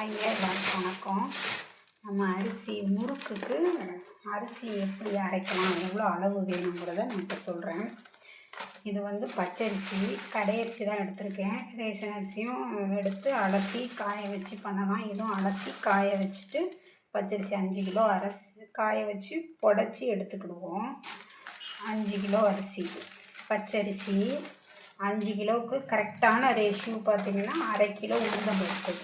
ஹாய்ங்க எல்லாருக்கும் வணக்கம். நம்ம அரிசி முறுக்குக்கு அரிசி எப்படி அரைக்கலாம் எவ்வளோ அளவு வேணுங்கிறத நான் இப்போ சொல்கிறேன் இது வந்து பச்சரிசி கடையரிசி தான் எடுத்திருக்கேன். ரேஷன் அரிசியும் எடுத்து அலசி காய வச்சு பண்ணலாம். இதுவும் அலசி காய வச்சுட்டு பச்சரிசி அஞ்சு கிலோ அரிசி காய வச்சு புடச்சி எடுத்துக்கிடுவோம். அஞ்சு கிலோ அரிசி பச்சரிசி அஞ்சு கிலோவுக்கு கரெக்டான ரேஷியோ பார்த்தீங்கன்னா அரை கிலோ உளுந்தம்பருப்பு.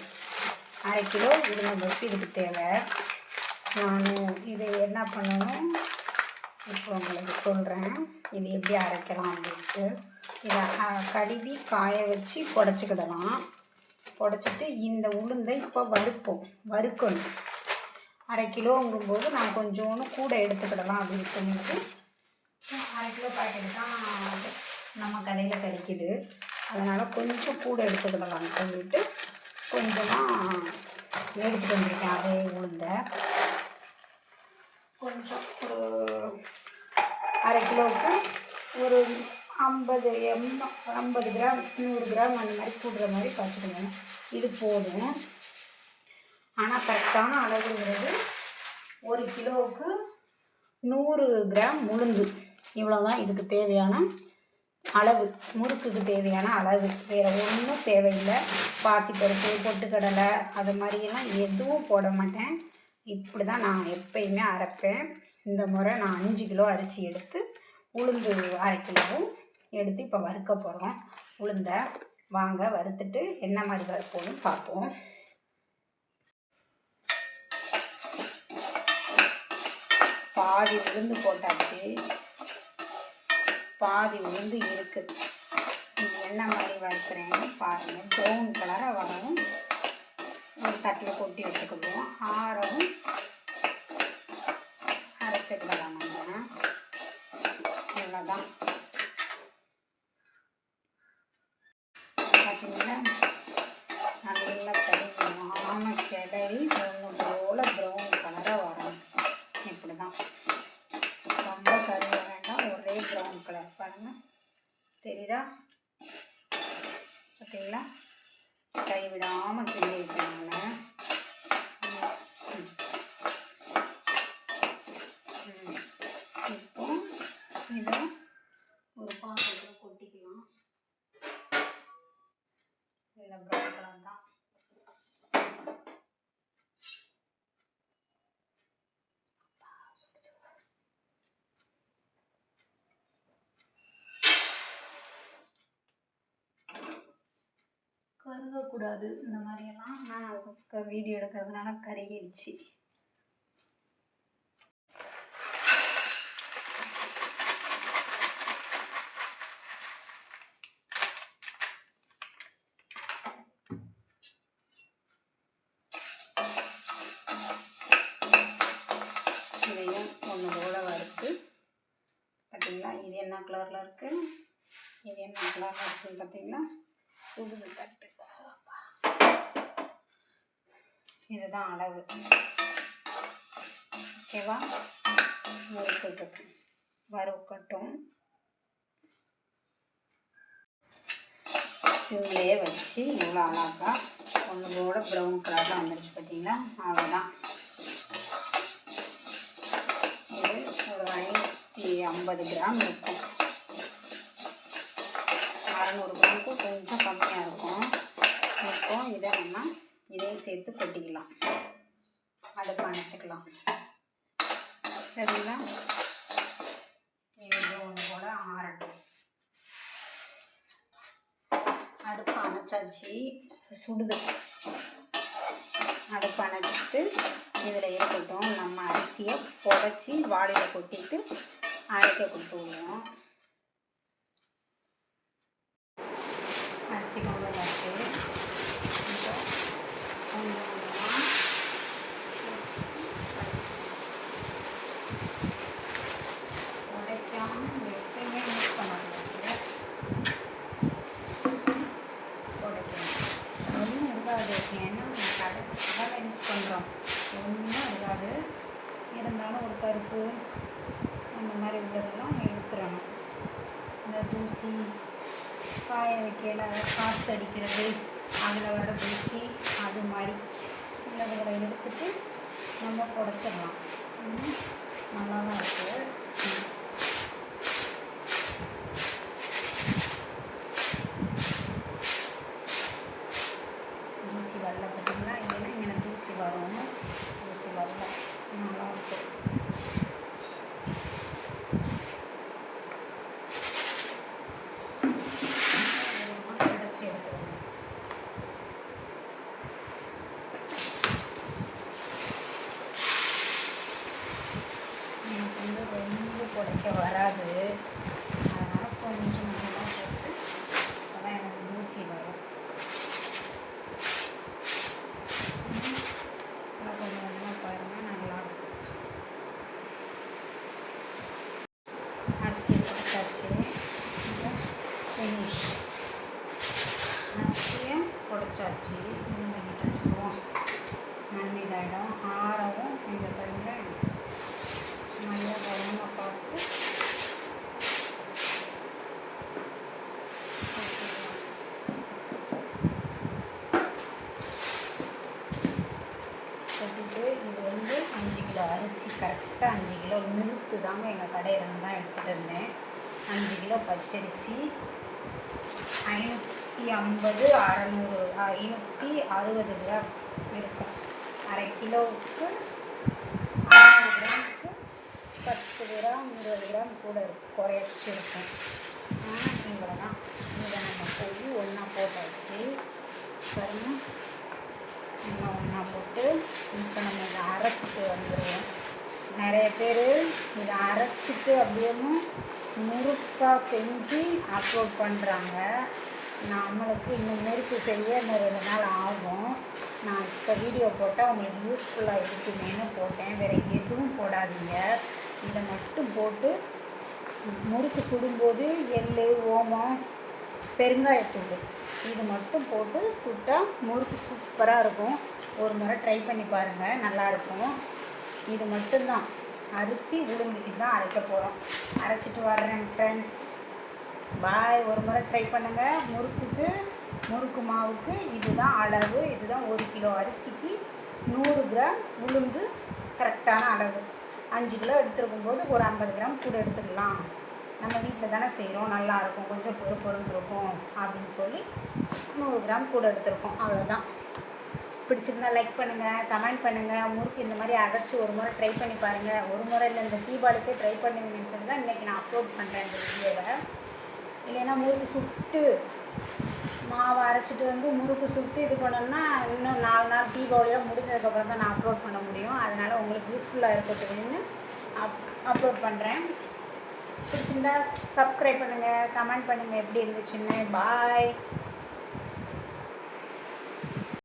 அரை கிலோ உளுந்தம்பருப்பு இதுக்கு தேவை. நான் இதை என்ன பண்ணணும்? இப்போ உங்களுக்கு சொல்கிறேன் இது எப்படி அரைக்கலாம் அப்படின்ட்டு. இதை கழுவி காய வச்சு புடச்சிக்கிடலாம். புடச்சிட்டு இந்த உளுந்தை இப்போ வறுப்போம். வறுக்கணும். அரை கிலோங்கும்போது நான் கொஞ்சோண்டு கூட எடுத்துக்கிடலாம் அப்படின்னு சொல்லிட்டு. அரை கிலோ பாக்கெட்டு தான் நம்ம கடையில் கிடைக்கிது. அதனால் கொஞ்சம் கூட எடுத்துக்கிடலாம்னு சொல்லிட்டு கொஞ்சமாக எடுத்துகிட்டு வந்திருக்கேன். அதே உளுந்த கொஞ்சம் ஒரு அரை கிலோவுக்கு ஒரு ஐம்பது எம் ஐம்பது கிராம் நூறு கிராம் அந்த மாதிரி கூடுற மாதிரி காய்ச்சிக்கணும் இது போதும். ஆனால் கரெக்டான அளவுங்கிறது ஒரு கிலோவுக்கு நூறு கிராம் உளுந்து. இவ்வளோ தான் இதுக்கு தேவையான அளவு முறுக்குக்கு தேவையான அளவு. வேறு ஒன்றும் தேவையில்லை. பாசிப்பருப்பு பொட்டுக்கடலை அது மாதிரியெல்லாம் எதுவும் போட மாட்டேன். இப்படி தான் நான் எப்பயுமே அரைப்பேன். இந்த முறை நான் அஞ்சு கிலோ அரிசி எடுத்து உளுந்து அரை கிலோவும் எடுத்து இப்போ வறுக்க போகிறோம் உளுந்த வாங்க வறுத்துட்டு என்ன மாதிரி வறுப்போம்னு பார்ப்போம். பாதி உளுந்து போட்டாச்சு. பாதி உளுந்து இருக்குது இது என்ன மாதிரி வறுக்கிறேன்னு பாருங்கள் ப்ரௌன் கலராக வரவும் ஒரு தட்டில் கொட்டி வச்சுக்கிடுவோம் ஆறவும் அரைச்சிக்கிடலாம் நம்ம. இவ்வளோதான் பார்த்தீங்களா நல்லா கருமான கிளறி ஒன்று போல் ப்ரௌன் கலராக வரும் இப்படி தான் ரொம்ப கருக வேண்டாம் ஒரே ப்ரௌன் கலர் பாருங்க தெரியுதா ஓகேங்களா கைவிடாமல் கருகக்கூடாது இந்த மாதிரியெல்லாம் நான் வீடியோ எடுக்கிறதுனால கருகிடுச்சு. இதையும் ஒன்று போல வறுத்து பார்த்தீங்களா இது என்ன கலரில் இருக்குது இது என்ன கலரில் இருக்குதுன்னு பார்த்தீங்களா புது தட்டு. இதுதான் அளவு. ஓகேவா வறுக்கட்டும் வறுக்கட்டும். சிம்லேயே வச்சு இவ்வளோ அழகா ஒன்று கூட ப்ரௌன் கலரில் வந்துருச்சு பார்த்தீங்களா? அவ்வளோதான் இது ஒரு ஐநூற்றி ஐம்பது கிராம் இருக்கும் அறநூறு கிராமுக்கு கொஞ்சம் கம்மியாக இருக்கும். இப்போ இதை நம்ம இதையும் சேர்த்து கொட்டிக்கலாம். அடுப்பு அணைச்சிக்கலாம். சரிங்களா? இது ஒன்று போல் ஆறட்டும். அடுப்பு அணைச்சாச்சு. சுடுது. அடுப்பு அணைச்சிட்டு இதில் இருக்கட்டும். நம்ம அரிசியை புடச்சி வாடியில் கொட்டிட்டு அரைக்க கொடுத்து விடுவோம் கொண்டு வந்தாச்சு இப்போ கொஞ்சம் கொஞ்சமாக உடைக்காம எப்பயுமே யூஸ் பண்ணக்கூடாது உடைக்கணும் ஒன்றும் இருக்காது ஏன்னா நம்ம கடை கடை யூஸ் பண்ணுறோம் ஒன்றும் இருக்காது பூ அந்த மாதிரி உள்ளதெல்லாம் எடுத்துடணும். இந்த தூசி காய வைக்கல காற்று அடிக்கிறது அதில் வர தூசி அது மாதிரி இலகுகளை எடுத்துட்டு நம்ம குடைச்சிடலாம் நல்லா தான் இருக்குது தூசி வரல பார்த்தீங்களா இல்லைன்னா இங்கே தூசி வரும் தூசி வரல நல்லா இருக்கும் கிடச்சி எடுத்துருவோம் எனக்கு வந்து ரொம்ப புடைக்க வராது அதனால் கொஞ்சம் கொஞ்சமாக போட்டு அப்போ எனக்கு தூசி வரும் ம். இன்னும் கொஞ்சம் கொஞ்சமாக பாருங்கள் நல்லாயிருக்கும் அரிசி புடைச்சாச்சு ஃபினிஷ் அரிசியும் புடைச்சாச்சு இன்னும் வச்சுக்குவோம் மண் இதாகிடும் ஆறவும் இந்த டைமில் நல்லா கவனமாக பார்த்து வச்சுக்கலாம். இது வந்து அஞ்சு கிலோ அரிசி கரெக்டாக அஞ்சு கிலோ நிறுத்து தாங்க எங்கள் கடையிலேருந்து தான் எடுத்துகிட்டு இருந்தேன் அஞ்சு கிலோ பச்சரிசி ஐம்பது அறநூறு ஐநூற்றி அறுபது கிராம் இருக்கும். அரை கிலோவுக்கு அறநூறு கிராமுக்கு பத்து கிராம் இருபது கிராம் கூட இருக்கும் குறைச்சி இருக்கும் இவ்வளோ தான். இதை நம்ம போய் ஒன்றா போட்டாச்சு பாருங்க. நம்ம ஒன்றா போட்டு இப்போ நம்ம இதை அரைச்சிட்டு வந்துடுவோம் நிறைய பேர் இதை அரைச்சிட்டு அப்படியே முறுக்காக செஞ்சு அப்லோட் பண்ணுறாங்க நம்மளுக்கு இன்னும் முயற்சி செய்ய இன்னும் ரெண்டு நாள் ஆகும். நான் இப்போ வீடியோ போட்டால் உங்களுக்கு யூஸ்ஃபுல்லாக இருக்குமேனு போட்டேன். வேறு எதுவும் போடாதீங்க. இதை மட்டும் போட்டு முறுக்கு சுடும்போது எள் ஓமம் பெருங்காயத்தூள் இது மட்டும் போட்டு சுட்டால் முறுக்கு சூப்பராக இருக்கும். ஒரு முறை ட்ரை பண்ணி பாருங்கள் நல்லாயிருக்கும் இது மட்டும்தான். அரிசி உளுந்து இதுதான் அரைக்க போகிறோம் அரைச்சிட்டு வர்றேன் ஃப்ரெண்ட்ஸ் பாய் ஒரு முறை ட்ரை பண்ணுங்கள் முறுக்குக்கு முறுக்கு மாவுக்கு இதுதான் அளவு. இதுதான் ஒரு கிலோ அரிசிக்கு நூறு கிராம் உளுந்து கரெக்டான அளவு. அஞ்சு கிலோ எடுத்துருக்கும் போது ஒரு ஐம்பது கிராம் கூட எடுத்துக்கலாம். நம்ம வீட்டில் தானே செய்கிறோம். நல்லாயிருக்கும் கொஞ்சம் பொறு பொருள் இருக்கும் அப்படின்னு சொல்லி நூறு கிராம் கூட எடுத்துருக்கோம். அவ்வளோதான் பிடிச்சிருந்தா லைக் பண்ணுங்கள் கமெண்ட் பண்ணுங்கள் முறுக்கு இந்த மாதிரி அரைச்சி ஒரு முறை ட்ரை பண்ணி பாருங்கள் ஒரு முறை இல்லை இந்த தீபாவளிக்கே ட்ரை பண்ணுவீங்கன்னு சொல்லி தான் இன்றைக்கி நான் அப்லோட் பண்ணுறேன் இந்த வீடியோவை இல்லைன்னா முறுக்கு சுட்டு மாவு அரைச்சிட்டு வந்து முறுக்கு சுட்டு இது பண்ணோம்னா இன்னும் நாலு நாள் தீபாவளியெலாம் முடிஞ்சதுக்கப்புறம் தான் நான் அப்லோட் பண்ண முடியும். அதனால் உங்களுக்கு யூஸ்ஃபுல்லாக இருக்கட்டும்னு அப் அப்லோட் பண்ணுறேன் பிடிச்சிருந்தா சப்ஸ்கிரைப் பண்ணுங்கள் கமெண்ட் பண்ணுங்கள் எப்படி இருந்துச்சுன்னு. பாய்